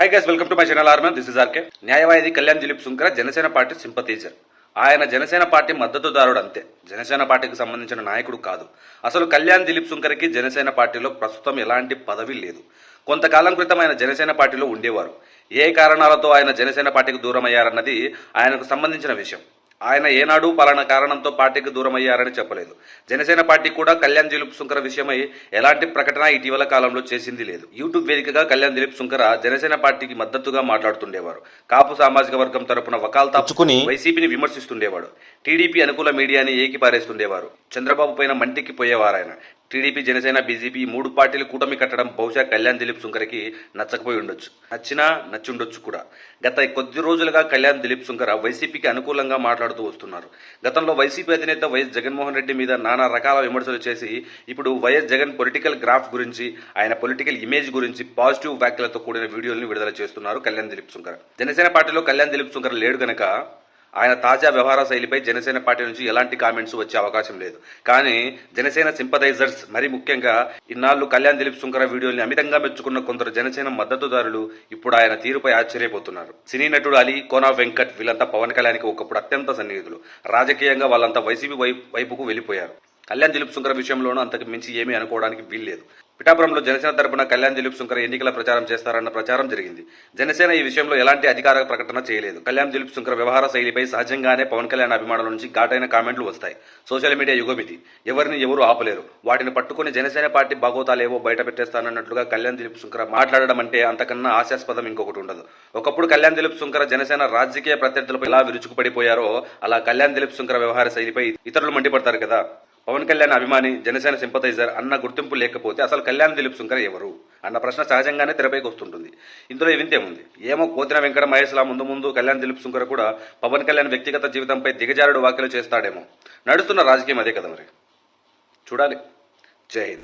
Hi guys welcome to my channel ఆర్మన్ this is RK న్యాయవాది Kalyan Dilip Sunkara Janasena party sympathizer. ఆయన Janasena party మద్దతుదారుడు అంతే. జనసేన పార్టీకి సంబంధించిన నాయకుడు కాదు. అసలు కళ్యాణ్ దిలీప్ సుంకర్కి జనసేన పార్టీలో ప్రస్తుతం ఎలాంటి పదవి లేదు. కొంతకాలం క్రితం ఆయన జనసేన పార్టీలో ఉండేవారు. ఏ కారణాలతో ఆయన జనసేన పార్టీకి దూరం అయ్యారన్నది ఆయనకు సంబంధించిన విషయం. ఆయన ఏనాడు పలానా కారణంతో పార్టీకి దూరం అయ్యారని చెప్పలేదు. జనసేన పార్టీ కూడా కళ్యాణ్ దిలీప్ సుంకర విషయమై ఎలాంటి ప్రకటన ఇటీవల కాలంలో చేసింది లేదు. యూట్యూబ్ వేదికగా కళ్యాణ్ దిలీప్ సుంకర జనసేన పార్టీకి మద్దతుగా మాట్లాడుతుండేవారు. కాపు సామాజిక వర్గం తరపున వకాల్తా పుచ్చుకుని వైసీపీని విమర్శిస్తుండేవాడు. టీడీపీ అనుకూల మీడియాని ఏకి పారేస్తుండేవారు చంద్రబాబు పైన మంటికి పోయేవారు ఆయన టీడీపీ జనసేన బీజేపీ మూడు పార్టీలు కూటమి కట్టడం బహుశా కళ్యాణ్ దిలీప్ సుంకరకి నచ్చకపోయి ఉండొచ్చు. నచ్చినా నచ్చుండొచ్చు కూడా. గత కొద్ది రోజులుగా కళ్యాణ్ దిలీప్ శుంకర వైసీపీకి అనుకూలంగా మాట్లాడుతూ వస్తున్నారు. గతంలో వైసీపీ అధినేత వైఎస్ జగన్మోహన్ రెడ్డి మీద నానా రకాల విమర్శలు చేసి ఇప్పుడు వైఎస్ జగన్ పొలిటికల్ గ్రాఫ్ గురించి ఆయన పొలిటికల్ ఇమేజ్ గురించి పాజిటివ్ వ్యాఖ్యలతో కూడిన వీడియోలను విడుదల చేస్తున్నారు కళ్యాణ్ దిలీప్ శుంకర్. జనసేన పార్టీలో కళ్యాణ్ దిలీప్ శుంకర్ లేడు గనక ఆయన తాజా వ్యవహార శైలిపై జనసేన పార్టీ నుంచి ఎలాంటి కామెంట్స్ వచ్చే అవకాశం లేదు. కానీ జనసేన సింపథైజర్స్ మరి ముఖ్యంగా ఇన్నాళ్ళు కళ్యాణ్ దిలీప్ సుంకర వీడియోని అమితంగా మెచ్చుకున్న కొందరు జనసేన మద్దతుదారులు ఇప్పుడు ఆయన తీరుపై ఆశ్చర్యపోతున్నారు. సినీ నటుడు అలీ కోనా వెంకట్ వీళ్ళంతా పవన్ కళ్యాణ్కి ఒకప్పుడు అత్యంత సన్నిహితులు. రాజకీయంగా వాళ్ళంతా వైసీపీ వైపుకు వెళ్ళిపోయారు. కళ్యాణ్ దిలీప్ శుంకర విషయంలోనూ అంతకు మించి ఏమీ అనుకోవడానికి వీల్లేదు. పిఠాపురంలో జనసేన తరపున కళ్యాణ్ దిలీప్ సుంకర ఎన్నికల ప్రచారం చేస్తారన్న ప్రచారం జరిగింది. జనసేన ఈ విషయంలో ఎలాంటి అధికార ప్రకటన చేయలేదు. కళ్యాణ్ దిలీప్ శుంకర్ వ్యవహార శైలిపై సహజంగానే పవన్ కళ్యాణ్ అభిమానుల నుంచి ఘాటైన కామెంట్లు వస్తాయి. సోషల్ మీడియా యుగమిది ఎవరిని ఎవరు ఆపలేరు. వాటిని పట్టుకుని జనసేన పార్టీ బాగోతాలేవో బయట పెట్టేస్తానన్నట్లుగా కళ్యాణ్ దిలీప్ శుంకర్ మాట్లాడడం అంటే అంతకన్నా హాస్యాస్పదం ఇంకొకటి ఉండదు. ఒకప్పుడు కళ్యాణ్ దిలీప్ శుంకర జనసేన రాజకీయ ప్రత్యర్థులపై ఎలా విరుచుకుపడిపోయారో అలా కళ్యాణ్ దిలీప్ శుంకర వ్యవహార శైలిపై ఇతరులు మండిపడతారు కదా. పవన్ కళ్యాణ్ అభిమాని జనసేన సింపథైజర్ అన్న గుర్తింపు లేకపోతే అసలు కళ్యాణ్ దిలీప్ శంకర్ ఎవరు? అన్న ప్రశ్న సహజంగానే తెరపైకి వస్తుంటుంది. ఇందులో వింతేముంది ఏమో కోతిన వెంకట మహేష్లా ముందు ముందు కళ్యాణ్ దిలీప్ శంకర్ కూడా పవన్ కళ్యాణ్ వ్యక్తిగత జీవితంపై దిగజారుడు వ్యాఖ్యలు చేస్తాడేమో. నడుస్తున్న రాజకీయం అదే కదా మరి. చూడాలి. జై హింద్.